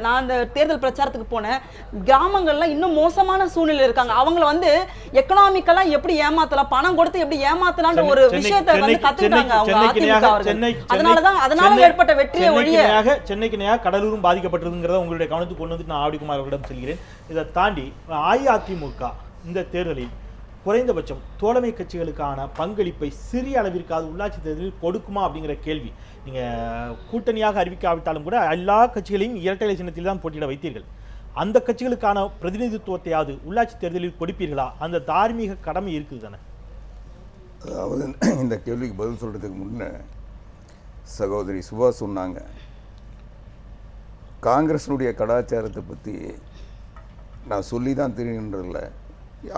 நான் அந்த தேர்தல் பிரச்சாரத்துக்கு போனேன். கிராமங்கள்ல இன்னும் மோசமான சூழ்நிலை இருக்காங்க. அவங்கள வந்து எக்கனாமிக்கலா எப்படி ஏமாத்தலாம் பணம் கொடுத்து எப்படி ஏமாத்தலாம்ன்ற ஒரு விஷயத்தை வந்து கத்துக்கிட்டாங்க அவங்க அதிமுக அதனாலதான் அதனால ஏற்பட்ட வெற்றியை ஒழிய சென்னைக்கு இணையாக கடலூரும் பாதிக்கப்பட்டிருங்கிறத உங்களுடைய கவனத்துக்கு கொண்டு வந்து நான் ஆடிக்குமார் அவர்களிடம் செல்கிறேன். இதை தாண்டி அஇஅதிமுக இந்த தேர்தலில் குறைந்தபட்சம் தோழமை கட்சிகளுக்கான பங்களிப்பை சிறிய அளவிற்காவது உள்ளாட்சி தேர்தலில் கொடுக்குமா அப்படிங்கிற கேள்வி. நீங்கள் கூட்டணியாக அறிவிக்காவிட்டாலும் கூட எல்லா கட்சிகளையும் இரட்டை சின்னத்தில் தான் போட்டியிட வைத்தீர்கள். அந்த கட்சிகளுக்கான பிரதிநிதித்துவத்தையாவது உள்ளாட்சி தேர்தலில் கொடுப்பீர்களா? அந்த தார்மீக கடமை இருக்குது தானே அதாவது இந்த கேள்விக்கு பதில் சொல்கிறதுக்கு முன்னே சகோதரி சுபா சொன்னாங்க. காங்கிரஸினுடைய கலாச்சாரத்தை பற்றி நான் சொல்லி தான் தெரியுன்றதில்லை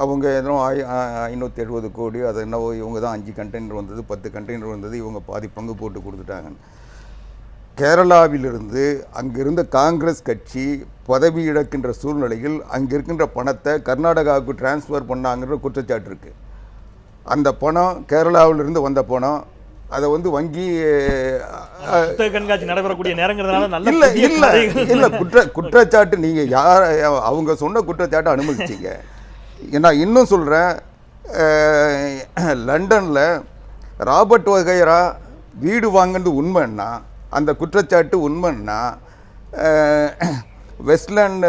அவங்க எதனோ ஆய் ஐநூற்றி எழுபது கோடி அது என்னவோ இவங்க தான் அஞ்சு கண்டெய்னர் வந்தது பத்து கண்டெய்னர் வந்தது இவங்க பாதி பங்கு போட்டு கொடுத்துட்டாங்க கேரளாவிலிருந்து அங்கிருந்த காங்கிரஸ் கட்சி பதவி இழக்கின்ற சூழ்நிலையில் அங்கே இருக்கின்ற பணத்தை கர்நாடகாவுக்கு டிரான்ஸ்ஃபர் பண்ணாங்கன்ற குற்றச்சாட்டு இருக்குது அந்த பணம் கேரளாவிலிருந்து வந்த பணம் அதை வந்து வங்கி கண்காட்சி நடைபெறக்கூடிய நேரங்கிறதுனால நல்ல இல்ல இல்ல இல்ல குற்ற குற்றச்சாட்டு நீங்க யார் அவங்க சொன்ன குற்றச்சாட்டை அனுமதிச்சீங்க. நான் இன்னும் சொல்றேன் அஹ், லண்டன்ல ராபர்ட் வகைரா வீடு வாங்கினது உண்மைன்னா அந்த குற்றச்சாட்டு உண்மைன்னா வெஸ்ட்லேண்ட்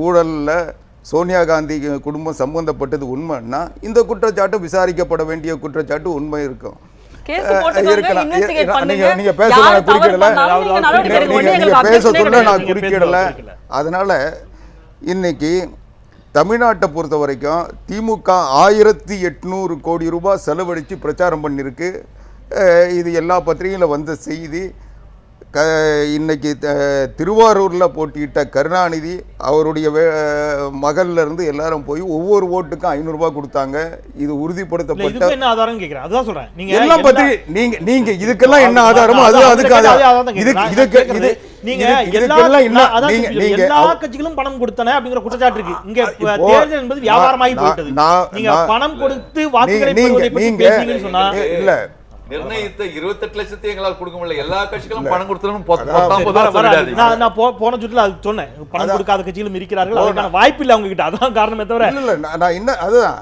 ஊழல்ல சோனியா காந்தி குடும்பம் சம்பந்தப்பட்டது உண்மைன்னா இந்த குற்றச்சாட்டு விசாரிக்கப்பட வேண்டிய குற்றச்சாட்டு உண்மை இருக்கும் இருக்கலாம். நீங்க- பண்ணுங்க. நீங்க பேச நான். பண்ணாலும் நீங்க பேச சொல்ல. நான் குறுக்கிடல குறுக்கிடல. அதனால இன்னைக்கு தமிழ்நாட்டை பொறுத்த வரைக்கும் திமுக ஆயிரத்தி எட்நூறு கோடி ரூபாய் செலவழித்து பிரச்சாரம் பண்ணியிருக்கு. இது எல்லா பத்திரிகையில் வந்த செய்தி. க இன்னைக்கு த- திருவாரூரில் போட்டியிட்ட கருணாநிதி அவருடைய வே மகள்ல இருந்து எல்லாரும் போய் ஒவ்வொரு ஓட்டுக்கும் ஐநூறுரூபா கொடுத்தாங்க. இது உறுதிப்படுத்தப்பட்ட என்ன ஆதாரம் கேக்குறேன்? அதுதான் சொல்றேன். நீங்க எல்லாம் எல்லா- பத்தி நீங்க நீங்க இதுக்கெல்லாம் என்ன ஆதாரமோ அது அதுக்கு ஆதாரம். இதுக்கு இதுக்கு இது பணம் கொடுத்தன அப்படிங்கிற குற்றச்சாட்டு இருக்கு. இங்க தேர்தல் என்பது வியாபாரமாகி போயிட்டது. நீங்க பணம் கொடுத்து வாக்குகளை பற்றி சொன்னா இல்ல நிர்ணயித்த இருபத்தெட்டு லட்சத்தை எங்களால் கொடுக்க முடியல. எல்லா கட்சிகளும் பணம் சொல்லிடாதீங்க. நான் நான் போன சுற்றுல அது சொன்னேன். பணம். கொடுக்காத கட்சிகளும் இருக்கிறார்கள். அதுக்கான வாய்ப்பு இல்லை அவங்க கிட்ட அதான் காரணமே தவிர. இல்ல நான் என்ன அதுதான்.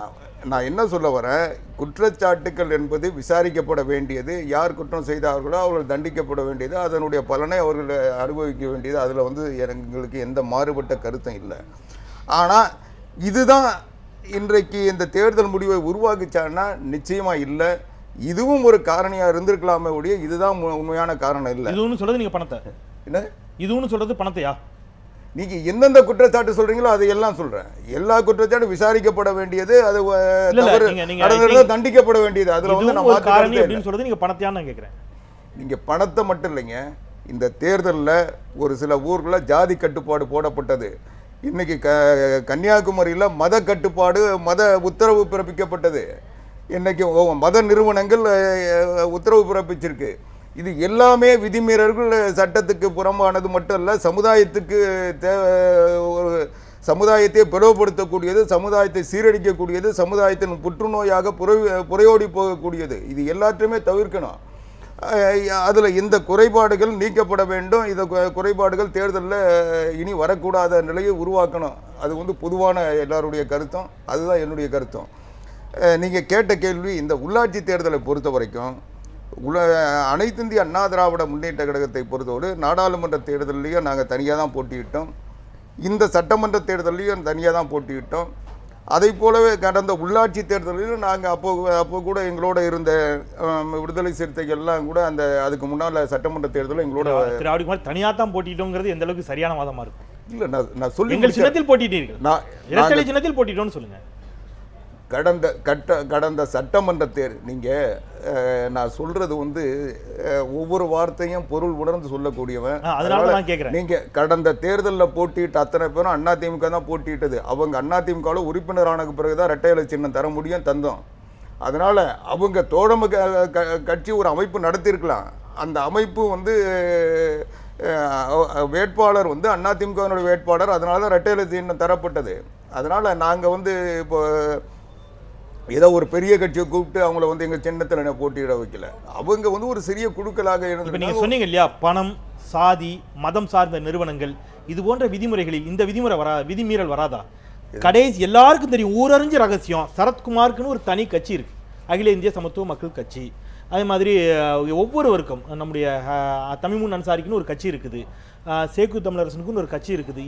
நான் என்ன சொல்ல வரேன்? குற்றச்சாட்டுக்கள் என்பது விசாரிக்கப்பட வேண்டியது. யார் குற்றம் செய்தார்களோ அவர்கள் தண்டிக்கப்பட வேண்டியது. அதனுடைய பலனை அவர்கள் அனுபவிக்க வேண்டியது. அதில் வந்து எங்களுக்கு எந்த மாறுபட்ட கருத்தும் இல்லை. ஆனால் இதுதான் இன்றைக்கு இந்த தேர்தல் முடிவை உருவாக்குச்சான்னா நிச்சயமா இல்லை. இதுவும் ஒரு காரணியாக இருந்திருக்கலாமே ஒழிய இதுதான் உண்மையான காரணம் இல்லை. இதுன்னு சொல்றது நீங்க பணத்தை. என்ன? இதுன்னு சொல்றது பணத்தையா? நீங்க எந்தெந்த குற்றச்சாட்டு சொல்றீங்களோ அதை எல்லாம் சொல்றேன். எல்லா குற்றச்சாட்டும் விசாரிக்கப்பட வேண்டியது அது தவறு. தண்டிக்கப்பட வேண்டியது. அதுல வந்து மாற்று காரணி. அப்படின்னு சொல்றது நீங்க பணத்தையான்னு நான் கேக்குறேன். நீங்க பணத்தை மட்டும் இல்லைங்க இந்த தேர்தலில் ஒரு சில ஊர்களில் ஜாதி கட்டுப்பாடு போடப்பட்டது. இன்னைக்கு க கன்னியாகுமரியில் மத கட்டுப்பாடு மத உத்தரவு பிறப்பிக்கப்பட்டது. இன்றைக்கும் மத நிறுவனங்கள் உத்தரவு பிறப்பிச்சிருக்கு. இது எல்லாமே விதிமீறல்கள் சட்டத்துக்கு புறம்பானது மட்டும் இல்லை சமுதாயத்துக்கு தே ஒரு சமுதாயத்தை பிளவுபடுத்தக்கூடியது சமுதாயத்தை சீரழிக்கக்கூடியது சமுதாயத்தின் புற்றுநோயாக புறை புறையோடி போகக்கூடியது. இது எல்லாத்தையுமே தவிர்க்கணும். அதில் இந்த குறைபாடுகள் நீக்கப்பட வேண்டும். இந்த குறைபாடுகள் தேர்தலில் இனி வரக்கூடாத நிலையை உருவாக்கணும். அது வந்து பொதுவான எல்லாருடைய கருத்தும் அதுதான் என்னுடைய கருத்தும். நீங்கள் கேட்ட கேள்வி இந்த உள்ளாட்சி தேர்தலை பொறுத்த வரைக்கும் உல அனைத்து இந்திய அண்ணா திராவிட முன்னேற்ற கழகத்தை பொறுத்தவரை நாடாளுமன்ற தேர்தலையும் நாங்கள் தனியாக தான் போட்டியிட்டோம். இந்த சட்டமன்ற தேர்தலையும் தனியாக தான் போட்டியிட்டோம். அதை போலவே கடந்த உள்ளாட்சி தேர்தலிலும் நாங்கள் அப்போ அப்போ கூட எங்களோட இருந்த விடுதலை சிறுத்தைகள் எல்லாம் கூட அந்த அதுக்கு முன்னால் சட்டமன்ற தேர்தலில் எங்களோட திரு ஆடிக்குமார் தனியா தான் போட்டிட்டோங்கிறது எந்த அளவுக்கு சரியான வாதமா இருக்கும் இல்லை நான் நான் சொல்லி. சின்னத்தில் போட்டிட்டீர்கள். நான் சின்னத்தில் போட்டிட்டோம்னு சொல்லுங்க. கடந்த கட்ட கடந்த சட்டமன்ற தேர் நீங்கள் நான் சொல்கிறது வந்து ஒவ்வொரு வார்த்தையும் பொருள் உணர்ந்து சொல்லக்கூடியவன். நீங்கள் கடந்த தேர்தலில் போட்டியிட்ட அத்தனை பேரும் அதிமுக தான் போட்டியிட்டது. அவங்க அதிமுகவில் உறுப்பினரான பிறகு தான் ரெட்டை இலை சின்னம் தர முடியும் தந்தோம். அதனால் அவங்க தோழமை கட்சி ஒரு அமைப்பு நடத்தியிருக்கலாம். அந்த அமைப்பு வந்து வேட்பாளர் வந்து அதிமுகவினுடைய வேட்பாளர் அதனால தான் ரெட்டை இலை சின்னம் தரப்பட்டது. அதனால் நாங்கள் வந்து இப்போ ஏதோ ஒரு பெரிய கட்சியை கூப்பிட்டு அவங்கள வந்து எங்கள் சின்னத்தில் போட்டியிட வைக்கல. அவங்க வந்து ஒரு சிறிய குழுக்களாக இப்ப நீங்க இருந்தது சொன்னீங்க இல்லையா? பணம் சாதி மதம் சார்ந்த நிறுவனங்கள் இது போன்ற விதிமுறைகளில் இந்த விதிமுறை வரா விதிமீறல் வராதா? கடைசி எல்லாருக்கும் தெரியும். ஊரறிஞ்ச ரகசியம். சரத்குமாருக்குன்னு ஒரு தனி கட்சி இருக்கு. அகில இந்திய சமத்துவ மக்கள் கட்சி. அதே மாதிரி ஒவ்வொருவருக்கும் நம்முடைய தமிமுன் அன்சாரிக்குன்னு ஒரு கட்சி இருக்குது. சேக்கு தமிழரசனுக்குன்னு ஒரு கட்சி இருக்குது.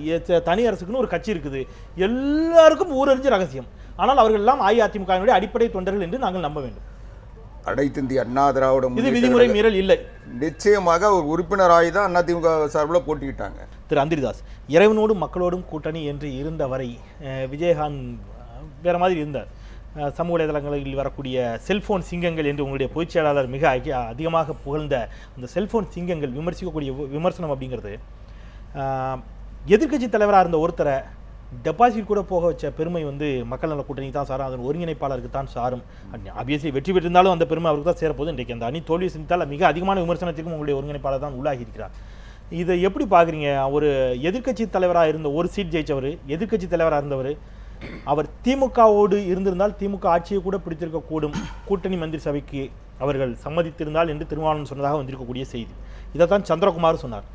தனி அரசுக்குன்னு ஒரு கட்சி இருக்குது. எல்லாருக்கும் ஊரறிஞ்ச ரகசியம். ஆனால் அவர்கள் எல்லாம் அஇஅதிமுகவினுடைய அடிப்படை தொண்டர்கள் என்று நாங்கள் நம்ப வேண்டும். அனைத்து இந்திய அண்ணா திராவிட இது விதிமுறை மீறல் இல்லை. நிச்சயமாக ஒரு உறுப்பினராகி தான் அதிமுக சார்பில் போட்டிக்கிட்டாங்க திரு அந்திரிதாஸ் இறைவனோடும் மக்களோடும் கூட்டணி என்று இருந்தவரை அஹ், விஜயகாந்த் வேற மாதிரி இருந்தார். சமூக வலைதளங்களில் வரக்கூடிய செல்ஃபோன் சிங்கங்கள் என்று உங்களுடைய பொதுச் செயலாளர் மிக அதிகமாக புகழ்ந்த அந்த செல்ஃபோன் சிங்கங்கள் விமர்சிக்கக்கூடிய விமர்சனம் அப்படிங்கிறது. எதிர்க்கட்சி தலைவராக இருந்த ஒருத்தரை டெபாசிட் கூட போக வச்ச பெருமை வந்து மக்கள் நல கூட்டணி தான் சாரும். அதன் ஒருங்கிணைப்பாளருக்கு தான் சாரும். ஆப்வியஸ்லி வெற்றி பெற்றிருந்தாலும் அந்த பெருமை அவருக்கு தான் சேரப்போது இன்றைக்கு. அந்த அணி தோல்வி சிந்தித்தால் மிக அதிகமான விமர்சனத்திற்கும் உங்களுடைய ஒருங்கிணைப்பாளர் தான் உள்ளாகி இருக்கிறார். இதை எப்படி பார்க்குறீங்க? ஒரு எதிர்க்கட்சி தலைவராக இருந்த ஒரு சீட் ஜெயிச்சவர் எதிர்க்கட்சி தலைவராக இருந்தவர் அவர் திமுகவோடு இருந்திருந்தால் திமுக ஆட்சியை கூட பிடித்திருக்க கூடும். கூட்டணி மந்திரி சபைக்கு அவர்கள் சம்மதித்திருந்தால் என்று திருமாவளவன் சொன்னதாக வந்திருக்கக்கூடிய செய்தி. இதைத்தான் சந்திரகுமார் சொன்னார்.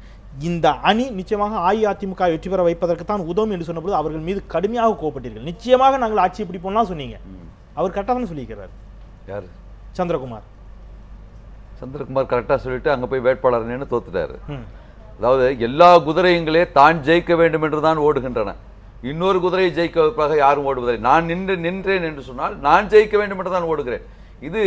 இந்த அணி நிச்சயமாக அஇஅதிமுக வெற்றி பெற வைப்பதற்கு தான் உதவும் என்று சொன்னபோது அவர்கள் மீது கடுமையாக கோவப்பட்டீர்கள் நிச்சயமாக நாங்கள் ஆட்சி பிடிப்போம்லாம் சொன்னீங்க. அவர் கரெக்டாக தானே சொல்லியிருக்கிறார். யார்? சந்திரகுமார். சந்திரகுமார் கரெக்டாக சொல்லிட்டு அங்கே போய் வேட்பாளர் தோத்துட்டாரு. அதாவது எல்லா குதிரையுங்களே தான் ஜெயிக்க வேண்டும் என்று தான் ஓடுகின்றன. இன்னொரு குதிரையை ஜெயிக்க யாரும் ஓடுவதில்லை. நான் நின்று நின்றேன் என்று சொன்னால் நான் ஜெயிக்க வேண்டும் என்று தான் ஓடுகிறேன். இது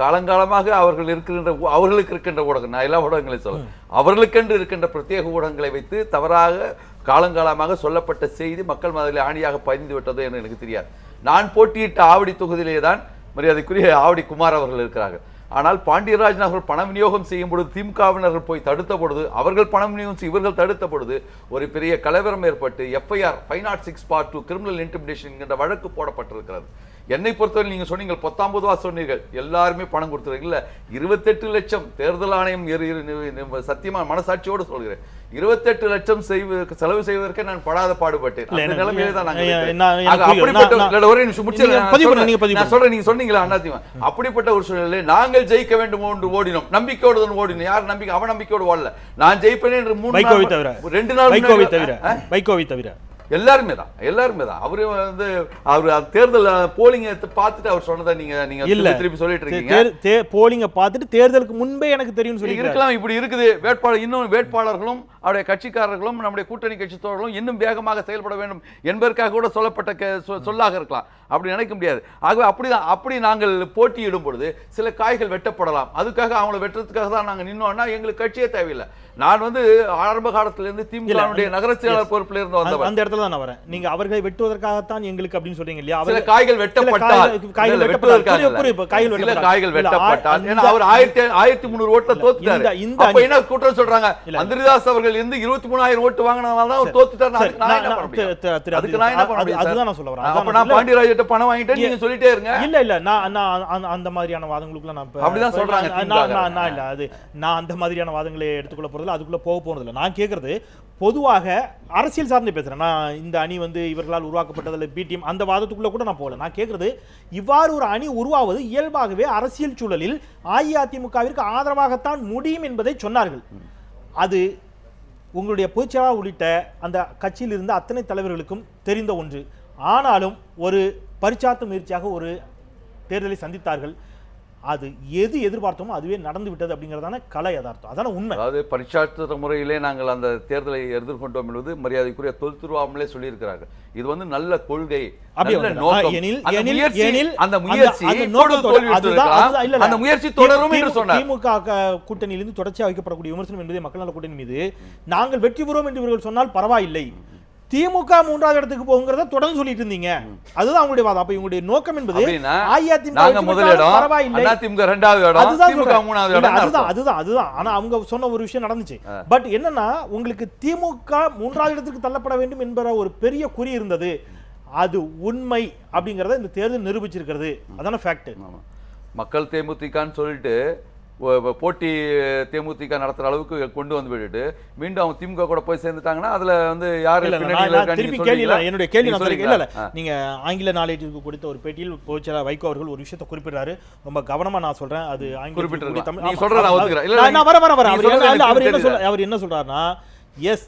காலங்காலமாக அவர்கள் இருக்கின்ற அவர்களுக்கு இருக்கின்ற ஊடகம். நான் எல்லா ஊடகங்களையும் சொல்ல அவர்களுக்கென்று இருக்கின்ற பிரத்யேக ஊடகங்களை வைத்து தவறாக காலங்காலமாக சொல்லப்பட்ட செய்தி மக்கள் மனதில் ஆணியாக பதிந்து விட்டதோ என்று எனக்கு தெரியாது. நான் போட்டியிட்ட ஆவடி தொகுதியிலே தான் மரியாதைக்குரிய ஆவடி குமார் அவர்கள் இருக்கிறார்கள். ஆனால் பாண்டியராஜன் அவர்கள் பண விநியோகம் செய்யும் பொழுது திமுகவினர்கள் போய் தடுத்த பொழுது அவர்கள் பணம் விநியோகம் செய்ய இவர்கள் தடுத்த பொழுது ஒரு பெரிய கலவரம் ஏற்பட்டு FIR five nought six part two criminal intimidation என்கின்ற வழக்கு போடப்பட்டிருக்கிறது. என்னை பொறுத்தவரை நீங்க சொன்னீங்க பத்தாம்பது ரூபா சொன்னீர்கள். எல்லாருமே பணம் கொடுத்துருங்க இல்ல இருபத்தெட்டு லட்சம் தேர்தல் ஆணையம் சத்தியமா மனசாட்சியோடு சொல்கிறேன். இருபத்தெட்டு லட்சம் செய்வ செலவு செய்வதற்கே நான் படாத பாடுபட்டேன். அந்த நிலைமையில தான். நான் சொல்றேன். நீங்க சொன்னீங்களா அதிமுக அப்படிப்பட்ட ஒரு சூழ்நிலை நாங்கள் ஜெயிக்க வேண்டும் என்று ஓடினோம். நம்பிக்கையோடு தான் ஓடினோம். யார் நம்பிக்கை? அவன் நம்பிக்கையோடு ஓடல. நான் ஜெயிப்பேன் என்று மூணு ரெண்டு நாள் வைகோவை தவிர? வைகோவை தவிர. எல்லாருமே தான் எல்லாருமே தான். அவரு வந்து அவர் தேர்தல் போலிங் பார்த்துட்டு அவர் சொன்னதை நீங்க நீங்க இல்ல. திருப்பி சொல்லிட்டு இருக்கீங்க. போலிங்க பார்த்துட்டு தேர்தலுக்கு முன்பே எனக்கு தெரியும்னு சொல்லி இருக்கலாம் இப்படி இருக்குது. வேட்பாளர் இன்னும் வேட்பாளர்களும் அவருடைய கட்சிக்காரர்களும் நம்முடைய கூட்டணி கட்சி தோழர்களும் இன்னும் வேகமாக செயல்பட வேண்டும் என்பதற்காக கூட சொல்லப்பட்ட சொல்லாக இருக்கலாம். அப்படி நினைக்க முடியாது ஆகவே அப்படிதான் அப்படி நாங்கள் போட்டியிடும் பொழுது சில காய்கள் வெட்டப்படலாம் அதுக்காக அவங்கள வெட்டுறதுக்காக தான் நாங்க நின்னோம்னா எங்களுக்கு கட்சியே தேவையில்லை நான் வந்து ஆரம்ப காலத்துல இருந்து திமுகவுடைய நகர செயலாளர் பொறுப்புல இருந்து வந்தவர் அந்த இடத்துல தான் நான் வரேன் நீங்க அவர்களை வெட்டுவதற்காகத்தான் எங்களுக்கு அப்படின்னு சொல்றீங்க இல்லையா சில காய்கள் வெட்டப்பட்டால் காய்கள் வெட்டுவதற்காக காய்கள் சில. காய்கள் வெட்டப்பட்டால் ஏன்னா அவர் ஆயிரத்தி ஆயிரத்தி முந்நூறு ஓட்டுல தோத்துட்டாரு அப்ப என்ன குற்றம் சொல்றாங்க. அந்திரிதாஸ் அவர்கள் இருந்து இருபத்தி மூணாயிரம் ஓட்டு வாங்கினதால தான் அவர் தோத்துட்டாரு சரி, அதுக்கு நான் என்ன பண்ண முடியும்? அதுக்கு நான் என்ன பண்ண முடியும் அதுதான்? நான் சொல்ல வரேன். அப்ப நான் இல்ல. பாண்டியராஜிட்ட பணம் வாங்கிட்டேன் நீங்க சொல்லிட்டே இருங்க. இல்ல இல்ல. நான் நான் அந்த- மாதிரியான வாதங்களுக்குலாம் நான் அப்படிதான் சொல்றாங்க நான் நான் இல்ல. அது நான் அந்த மாதிரியான வாதங்களை எடுத்துக்கொள்ள போறதில்ல. அதுக்குள்ள போக போறதில்ல. நான் கேக்குறது பொதுவாக அரசியல் சார்ந்து பேசுறேன். நான் இந்த அணி வந்து இவர்களால் உருவாக்கப்பட்டது இல்லை பிடிஎம் அந்த வாதத்துக்குள்ள கூட நான் போகல. நான் கேக்குறது இவ்வாறு ஒரு அணி உருவாவது இயல்பாகவே அரசியல் சூழலில் அஇஅதிமுகவிற்கு ஆதரவாகத்தான் முடியும் என்பதை சொன்னார்கள். அது உங்களுடைய பொதுச்செயலாளர் உள்ளிட்ட அந்த கட்சியில் இருந்த அத்தனை தலைவர்களுக்கும் தெரிந்த ஒன்று. ஆனாலும் ஒரு பரிச்சாத்து முயற்சியாக ஒரு தேர்தலை சந்தித்தார்கள் அது எது எதிர்பார்த்தோமோ அதுவே நடந்து விட்டது அப்படிங்கிறதான கலை யதார்த்தம் அதான உண்மை அதாவது பரிட்சார்த்த முறையிலே நாங்கள் அந்த தேர்தலை எதிர்கொண்டோம் என்பது மரியாதைக்குரிய தொல் திருவாமலே சொல்லியிருக்கிறார்கள் இது வந்து நல்ல கொள்கை திமுக கூட்டணியிலிருந்து தொடர்ச்சியாக வைக்கப்படக்கூடிய விமர்சனம் என்பதை மக்கள் நல கூட்டணி மீது நாங்கள் வெற்றி பெறுவோம் என்று இவர்கள் சொன்னால் பரவாயில்லை திமுக மூன்றாவது இடத்துக்கு போகுங்கிறத தொடர்ந்து சொல்லிட்டு இருந்தீங்க. அதுதான் அவங்களுடைய வாதம். அப்ப இவங்களுடைய நோக்கம் என்பது அஇஅதிமுக நாங்க வெற்றி முதல் பெற்றாலும் இடம் பரவாயில்லை. அதிமுக இரண்டாவது இடம் அதுதான் திமுக. மூணாவது இடம் அதுதான் அதுதான் அதுதான். ஆனா அவங்க சொன்ன ஒரு விஷயம் நடந்துச்சு. பட் என்னன்னா உங்களுக்கு திமுக மூன்றாவது இடத்துக்கு தள்ளப்பட வேண்டும் என்கிற ஒரு பெரிய குறி இருந்தது. அது உண்மை அப்படிங்கறத இந்த தேர்தல் நிரூபிச்சிருக்கிறது. அதான ஃபேக்ட். மக்கள் தேமுதிகன்னு சொல்லிட்டு போட்டி தேமுதிக நடத்துற அளவுக்கு கொண்டு வந்து விட்டுட்டு மீண்டும் அவங்க திமுக கூட போய் சேர்ந்துட்டாங்கன்னா அதுல வந்து யாரு? என்னுடைய கேள்வி. இல்ல, இல்ல, ஆங்கில நாளேட்டுக்கு கொடுத்த ஒரு பேட்டியில் பொதுச்செயலாளர் வைகோ அவர்கள் ஒரு விஷயத்தை குறிப்பிடுறாரு. ரொம்ப கவனமா நான் சொல்றேன். அது நான் நான் வர வர வர. நீங்க அவர் என்ன சொல்ல அவர் என்ன சொல்றாருன்னா எஸ்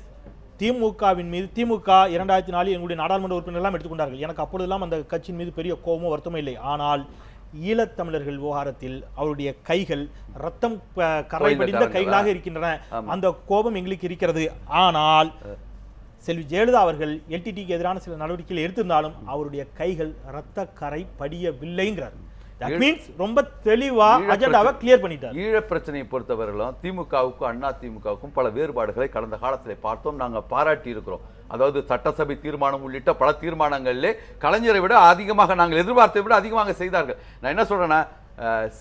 திமுகவின் மீது திமுக இரண்டாயிரத்தி நாலில் எங்களுடைய நாடாளுமன்ற உறுப்பினர் எல்லாம் எடுத்துக்கொண்டார்கள். எனக்கு அப்பொழுதெல்லாம் அந்த கட்சியின் மீது பெரிய கோபமோ வருத்தமோ இல்லை. ஆனால் ஈழத்தமிழர்கள் விவகாரத்தில் அவருடைய கைகள் ரத்தம் கரை படிந்த? கைகளாக இருக்கின்றன. அந்த கோபம் எங்களுக்கு இருக்கிறது ஆனால் செல்வி ஜெயலலிதா அவர்கள் எல்டிடிக்கு எதிரான சில நடவடிக்கைகள் எடுத்திருந்தாலும் அவருடைய கைகள் ரத்த கரை படியவில்லைங்கிறார் தட் ஈழ- மீன்ஸ் ரொம்ப தெளிவா அஜெண்டாவை கிளியர் பண்ணிட்டார். ஈழப் பிரச்சனையை பொறுத்தவரையிலும் திமுகவுக்கும் அண்ணா திமுகவுக்கும் பல வேறுபாடுகளை கடந்த காலத்திலே பார்த்தோம். நாங்க பாராட்டி இருக்கிறோம். அதாவது சட்டசபை தீர்மானம் உள்ளிட்ட பல தீர்மானங்களிலே கலைஞரை விட அதிகமாக நாங்கள் எதிர்பார்த்ததை விட அதிகமாக செய்தார்கள். நான் என்ன சொல்றேன்னா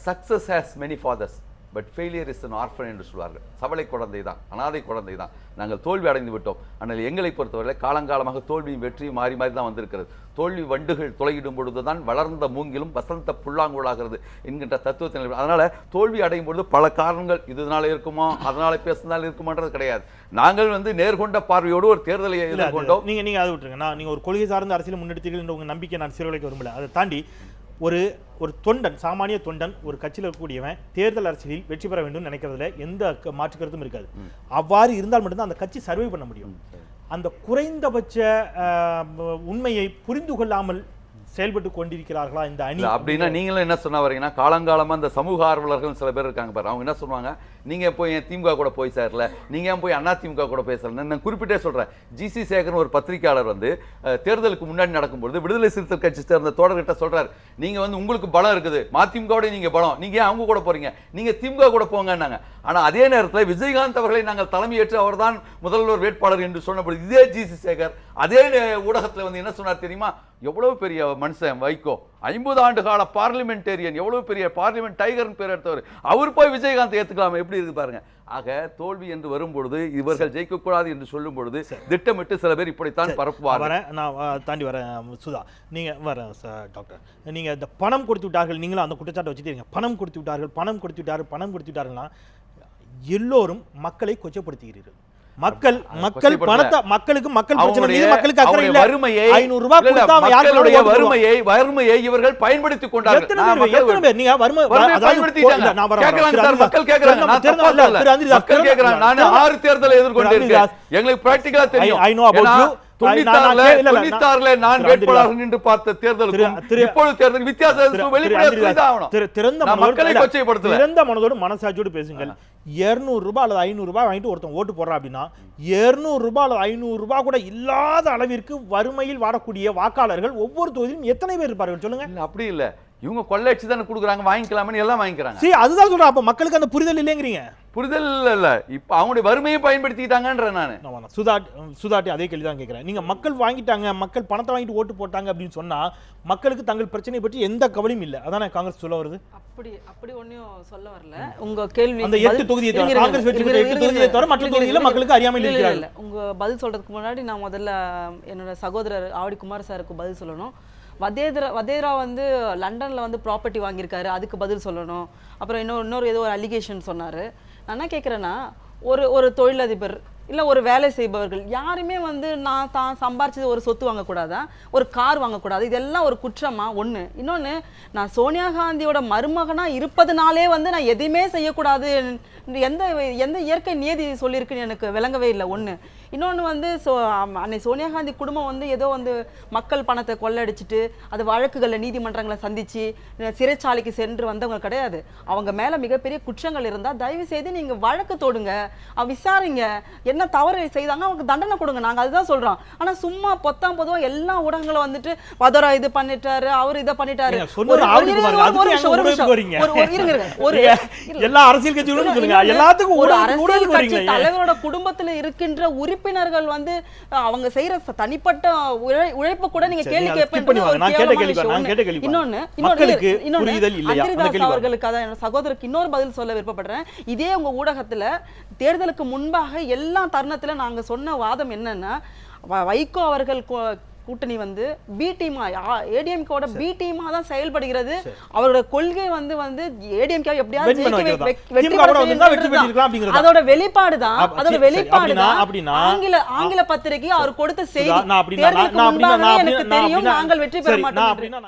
success has many fathers but failure is an orphan என்று சொல்வார்கள். சவளை குழந்தை தான் அனாதை குழந்தை தான். நாங்கள் தோல்வி அடைந்து விட்டோம். ஆனால் எங்களை பொறுத்தவரை காலங்காலமாக தோல்வியும் வெற்றியும் மாறி மாறி தான் வந்திருக்கிறது. தோல்வி வண்டுகள் துளையிடும் பொழுது தான் வளர்ந்த மூங்கிலும் வசந்த புல்லாங்குழலாகிறது என்கின்ற தத்துவத்தில் அதனால தோல்வி அடையும் பொழுது பல காரணங்கள் இதனால இருக்குமா அதனால பேசினால இருக்குமான்றது கிடையாது. நாங்கள் வந்து நேர்கொண்ட பார்வையோடு ஒரு தேர்தலை எதிர்கொண்டோம். நீங்க நீங்க அதை விட்டுருங்க. நான் நீங்க ஒரு கொள்கை சார்ந்த அரசியல் முன்னெடுத்தீர்கள் என்ற உங்க நம்பிக்கை நான் சீர்குலைக்க விரும்பல அதை தாண்டி ஒரு ஒரு தொண்டன் சாமானிய தொண்டன் ஒரு கட்சியில் இருக்கக்கூடியவன் தேர்தல் அரசியலில் வெற்றி பெற வேண்டும் நினைக்கிறதுல எந்த மாற்று கருத்தும் இருக்காது. அவ்வாறு இருந்தால் மட்டும்தான் அந்த கட்சி சர்வை பண்ண முடியும். அந்த குறைந்தபட்ச உண்மையை புரிந்து கொள்ளாமல் செயல்பட்டு கொண்டிருக்கிறார்களா இந்த அணி அப்படின்னா நீங்களும் என்ன சொன்ன வரீங்கன்னா காலங்காலமா இந்த சமூக ஆர்வலர்கள் சில பேர் இருக்காங்க பாரு. அவங்க என்ன சொல்லுவாங்க? நீங்க போய் என் திமுக கூட போய் சேரல. நீங்க ஏன் போய் அண்ணா திமுக கூட பேசல நான் குறிப்பிட்டே சொல்றேன். ஜிசி சேகர்னு ஒரு பத்திரிக்கையாளர் வந்து தேர்தலுக்கு முன்னாடி நடக்கும்போது விடுதலை சிறுத்தை கட்சி சேர்ந்த தோழர்கிட்ட சொல்றாரு. நீங்க வந்து உங்களுக்கு பலம் இருக்குது. மதிமுகவோட நீங்க பலம். நீங்க ஏன் அவங்க கூட போறீங்க? நீங்க திமுக கூட போங்கன்னாங்க. ஆனா அதே நேரத்தில் விஜயகாந்த் அவர்களை நாங்கள் தலைமையேற்று அவர்தான் முதல்வர் வேட்பாளர் என்று சொன்னபோது இதே ஜிசி சேகர் அதே ஊடகத்துல வந்து என்ன சொன்னார் தெரியுமா? எவ்வளவு பெரிய மனுஷன் வைகோ. ஐம்பது ஆண்டு கால பார்லிமெண்டேரியன். எவ்வளவு பெரிய பார்லிமெண்ட் டைகர்னு பேர் எடுத்தவர். அவர் போய் விஜயகாந்த் ஏத்துக்கலாமா? எப்படி இருக்கு பாருங்க. ஆக தோல்வி என்று வரும்பொழுது இவர்கள் ஜெயிக்கக்கூடாது என்று சொல்லும் பொழுது திட்டமிட்டு சில பேர் இப்படித்தான் பரப்புவார்கள். வரேன். நான் தாண்டி வரேன் சுதா. நீங்க வரேன் டாக்டர் நீங்க இந்த பணம் கொடுத்து விட்டார்கள். நீங்களும் அந்த குற்றச்சாட்டை வச்சுட்டு பணம் கொடுத்து விட்டார்கள் பணம் கொடுத்து விட்டார்கள் பணம் கொடுத்து விட்டார்கள்னா எல்லோரும் மக்களை கொச்சப்படுத்துகிறீர்கள். மக்கள் மக்கள். பணத்தை மக்களுக்கு மக்கள் பிரச்சனை மீது மக்களுக்கு அக்கறை இல்ல வறுமையை ஐநூறு ரூபாய் இல்ல, இல்ல, கொடுத்தா அவன் போடுவான்? வறுமையை வறுமையை இவர்கள் பயன்படுத்திக் கொண்டார்கள் எத்தனை பேர் எத்தனை பேர் நீங்க வறுமை பயன்படுத்திட்டாங்க. நான் வரேன். கேக்குறாங்க சார், மக்கள் கேக்குறாங்க. நான் தப்பா இல்ல. திரு அனிருதா, மக்கள் கேக்குறாங்க. நான் ஆறு தேர்தலை எதிர்கொண்டிருக்கேன். எங்களுக்கு ஆ தெரியும். About ஏன்னா, you. I- நான் அனிருதா. நின்று பார்த்த தேர்தலுக்கும் திரு- திரு- இப்பொழுது தேர்தல் வித்தியாசம் வெளிப்படையாக திறந்த மனதோடு- மனசாட்சியோடு பேசுங்கள். 200 ரூபாய் அல்லது ஐநூறு ரூபாய் வாங்கிட்டு ஒருத்தன் ஓட்டு போடுறான் அப்படின்னா 200 ரூபாய் அல்லது ஐநூறு ரூபாய் கூட இல்லாத அளவிற்கு வறுமையில் வாடக்கூடிய வாக்காளர்கள் ஒவ்வொரு தொகுதியிலும் எத்தனை பேர் இருப்பார்கள் சொல்லுங்க. அப்படி இல்ல. இவங்க கொள்ளையடிச்சு தானே கொடுக்குறாங்க வாங்கிக்கலாம்னு எல்லாம் வாங்கிக்கிறாங்க. சரி அதுதான் சொல்றேன். அப்ப மக்களுக்கு அந்த புரிதல் இல்லைங்கிறீங்க? புரிதல் இல்ல இப்ப அவங்களுடைய வறுமையை பயன்படுத்திக்கிட்டாங்கன்ற நானு. நான் வரேன். சுதா சுதாட்டி அதே கேள்வி தான் கேட்குறேன் நீங்கள் மக்கள் வாங்கிட்டாங்க மக்கள் பணத்தை வாங்கிட்டு ஓட்டு போட்டாங்க அப்படின்னு சொன்னா மக்களுக்கு தங்கள் பிரச்சனையை பற்றி எந்த கவலையும் இல்லை. அதானே காங்கிரஸ் சொல்ல வருது? அப்படி அப்படி ஒண்ணும் சொல்ல வரல. உங்க கேள்வி அந்த எட்டு தொகுதியை தவிர, காங்கிரஸ் வெற்றி பெற்ற எட்டு தொகுதியை தவிர மற்ற தொகுதிகளில் மக்களுக்கு இல்ல, இருக்கிறார்கள். இல்ல. உங்க பதில் சொல்றதுக்கு முன்னாடி நான் முதல்ல என்னோட சகோதரர் ஆவடி குமார் சாருக்கு பதில் சொல்லணும். வதேதரா வதேரா வந்து லண்டனில் வந்து ப்ராப்பர்ட்டி வாங்கியிருக்காரு அதுக்கு பதில் சொல்லணும். அப்புறம் இன்னொரு இன்னொரு ஏதோ ஒரு அலிகேஷன் சொன்னார். நான் என்ன கேட்குறேன்னா ஒரு ஒரு தொழிலதிபர் இல்லை ஒரு வேலை செய்பவர்கள் யாருமே வந்து நான் தான் சம்பாரிச்சது ஒரு சொத்து வாங்கக்கூடாதா? ஒரு கார் வாங்கக்கூடாது? இதெல்லாம் ஒரு குற்றமா? ஒன்று இன்னொன்று நான் சோனியா காந்தியோட மருமகனாக இருப்பதுனாலே வந்து நான் எதையுமே செய்யக்கூடாது. எந்த எந்த இயற்கை நியதி சொல்லியிருக்குன்னு எனக்கு விளங்கவே இல்லை. ஒன்று இன்னொன்று வந்து சோ அன்னை சோனியா காந்தி குடும்பம் வந்து ஏதோ வந்து மக்கள் பணத்தை கொள்ளடிச்சிட்டு அது வழக்குகளில் நீதிமன்றங்களை சந்திச்சு சிறைச்சாலைக்கு சென்று வந்தவங்க கிடையாது. அவங்க மேலே மிகப்பெரிய குற்றங்கள் இருந்தால் தயவு செய்து நீங்கள் வழக்கு தொடுங்க. விசாரிங்க. என்ன தவறு செய்தாங்க? அவங்க தண்டனை கொடுங்க. நாங்கள் அதுதான் சொல்கிறோம் ஆனால் சும்மா பொத்தாம் பொதுவாக எல்லா ஊடகங்களும் வந்துட்டு வதரா இது பண்ணிட்டாரு அவர் இதை பண்ணிட்டாரு. எல்லா அரசியல் கட்சிகளும் சொல்லுங்க. இன்னொன்னு, எல்லாத்துக்கும் ஒரு அரசியல் கட்சி? தலைவரோட குடும்பத்துல இருக்கின்ற உறுப்பினர்கள் வந்து அவங்க செய்யற தனிப்பட்ட உழை- உழைப்பை கூட நீங்க கேள்வி. இன்னொன்னு இன்னொன்னு. அவர்களுக்கு அதான் என்னோட சகோதரருக்கு இன்னொரு பதில் சொல்ல விருப்பப்படுறேன். இதே உங்க ஊடகத்துல தேர்தலுக்கு முன்பாக எல்லா தருணத்துல நாங்க சொன்ன வாதம் என்னன்னா வைகோ அவர்கள் கூட்டணி வந்து பி டீமா ஏடிஎம்கோட பி டீமா தான் செயல்படுகிறது. அவரோட கொள்கை வந்து வந்து ஏடிஎம்கே எப்படியாவது? அதோட வெளிப்பாடு தான். அதோட வெளிப்பாடு தான் ஆங்கில ஆங்கில பத்திரிகை அவர் கொடுத்த செய்தி. தேர்தலுக்கு முன்பாகவே எனக்கு தெரியும் நாங்கள் வெற்றி பெற மாட்டோம்